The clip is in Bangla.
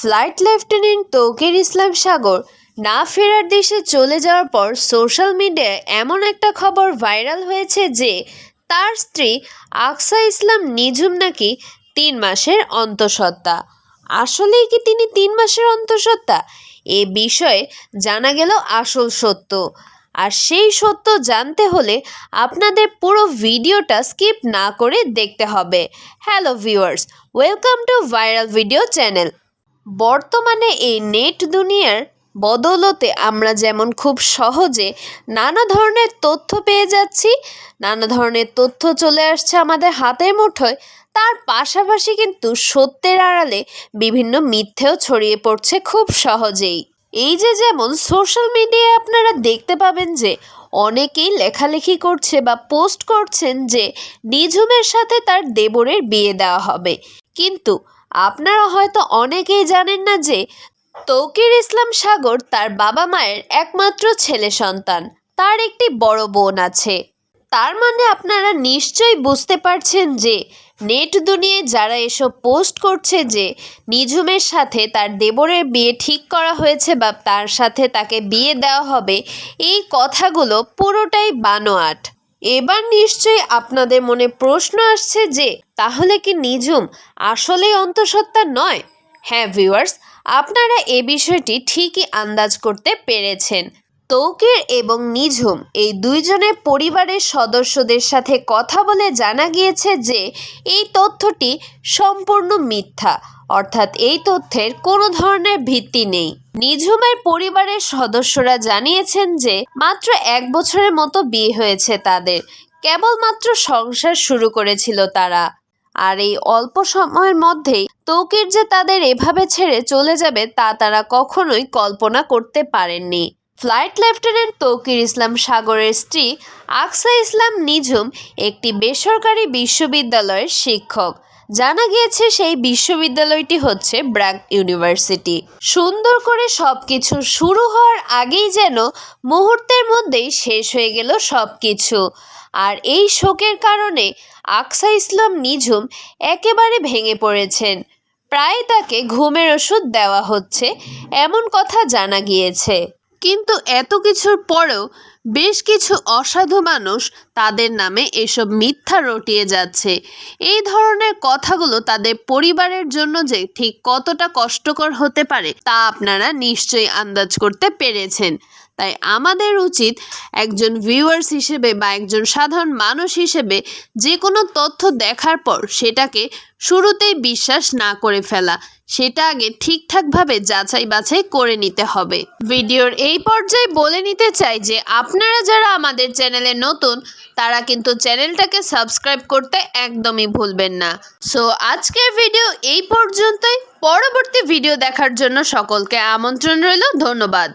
ফ্লাইট লেফটেন্যান্ট তৌকির ইসলাম সাগর না ফেরার দেশে চলে যাওয়ার পর সোশ্যাল মিডিয়ায় এমন একটা খবর ভাইরাল হয়েছে যে তার স্ত্রী আকসা ইসলাম নিঝুম নাকি তিন মাসের অন্তঃসত্ত্বা। আসলেই কি তিনি তিন মাসের অন্তঃসত্ত্বা? এ বিষয়ে জানা গেল আসল সত্য। আর সেই সত্য জানতে হলে আপনাদের পুরো ভিডিওটা স্কিপ না করে দেখতে হবে। Hello viewers, welcome to viral video channel. বর্তমানে এই নেট দুনিয়ার বদৌলতে আমরা যেমন খুব সহজে নানা ধরনের তথ্য পেয়ে যাচ্ছি, নানা ধরনের তথ্য চলে আসছে আমাদের হাতে মুঠোয়, তার পাশাপাশি কিন্তু সত্যের আড়ালে বিভিন্ন মিথ্যেও ছড়িয়ে পড়ছে খুব সহজেই। এই যে যেমন সোশ্যাল মিডিয়ায় আপনারা দেখতে পাবেন যে অনেকেই লেখালেখি করছে বা পোস্ট করছেন যে নিঝুমের সাথে তার দেবরের বিয়ে দেওয়া হবে। কিন্তু আপনারা হয়তো অনেকেই জানেন না যে তৌকির ইসলাম সাগর তার বাবা মায়ের একমাত্র ছেলে সন্তান। তার একটি বড় বোন আছে। তার মানে আপনারা নিশ্চয়ই বুঝতে পারছেন যে নেট দুনিয়ায় যারা এসব পোস্ট করছে যে নিঝুমের সাথে তার দেবরের বিয়ে ঠিক করা হয়েছে বা তার সাথে তাকে বিয়ে দেওয়া হবে, এই কথাগুলো পুরোটাই বানোয়াট। এবার নিশ্চয়ই আপনাদের মনে প্রশ্ন আসছে যে, তাহলে কি নিঝুম আসলেই অন্তঃসত্ত্বা নয়? হ্যাঁ ভিউয়ার্স আপনারা এ বিষয়টি ঠিকই আন্দাজ করতে পেরেছেন। তৌকির এবং নিঝুম এই দুইজনের পরিবারের সদস্যদের সাথে কথা বলে জানা গিয়েছে যে, এই তথ্যটি সম্পূর্ণ মিথ্যা। অর্থাৎ এই তথ্যের কোনো ধরনের ভিত্তি নেই। নিঝুমের পরিবারের সদস্যরা জানিয়েছেন যে, মাত্র এক বছরের মতো বিয়ে হয়েছে তাদের। কেবলমাত্র সংসার শুরু করেছিল তারা। আর এই অল্প সময়ের মধ্যেই তৌকির যে তাদের এভাবে ছেড়ে চলে যাবে তা তারা কখনোই কল্পনা করতে পারেননি। ফ্লাইট লেফটেন্যান্ট তৌকির ইসলাম সাগরের স্ত্রী আকসা ইসলাম নিঝুম একটি বেসরকারি বিশ্ববিদ্যালয়ের শিক্ষক। জানা গিয়েছে সেই বিশ্ববিদ্যালয়টি হচ্ছে ব্র্যাক ইউনিভার্সিটি। সুন্দর করে সব কিছু শুরু হওয়ার আগেই যেন মুহূর্তের মধ্যেই শেষ হয়ে গেল সব কিছু আর এই শোকের কারণে আকসা ইসলাম নিঝুম একেবারে ভেঙে পড়েছেন। প্রায় তাকে ঘুমের ওষুধ দেওয়া হচ্ছে, এমন কথা জানা গিয়েছে। কিন্তু এত কিছুর পরেও বেশ কিছু অসাধু মানুষ তাদের নামে এসব মিথ্যা রটিয়ে যাচ্ছে। এই ধরনের কথাগুলো তাদের পরিবারের জন্য যে ঠিক কতটা কষ্টকর হতে পারে তা আপনারা নিশ্চয়ই আন্দাজ করতে পেরেছেন। তাই আমাদের উচিত একজন ভিউয়ার্স হিসেবে বা একজন সাধারণ মানুষ হিসেবে যে কোনো তথ্য দেখার পর সেটাকে শুরুতেই বিশ্বাস না করে ফেলা। সেটা আগে ঠিকঠাকভাবে যাচাই বাছাই করে নিতে হবে। ভিডিওর এই পর্যায়ে বলে নিতে চাই যে আপনারা যারা আমাদের চ্যানেলে নতুন, তারা কিন্তু চ্যানেলটাকে সাবস্ক্রাইব করতে একদমই ভুলবেন না। সো আজকের ভিডিও এই পর্যন্তই। পরবর্তী ভিডিও দেখার জন্য সকলকে আমন্ত্রণ রইল। ধন্যবাদ।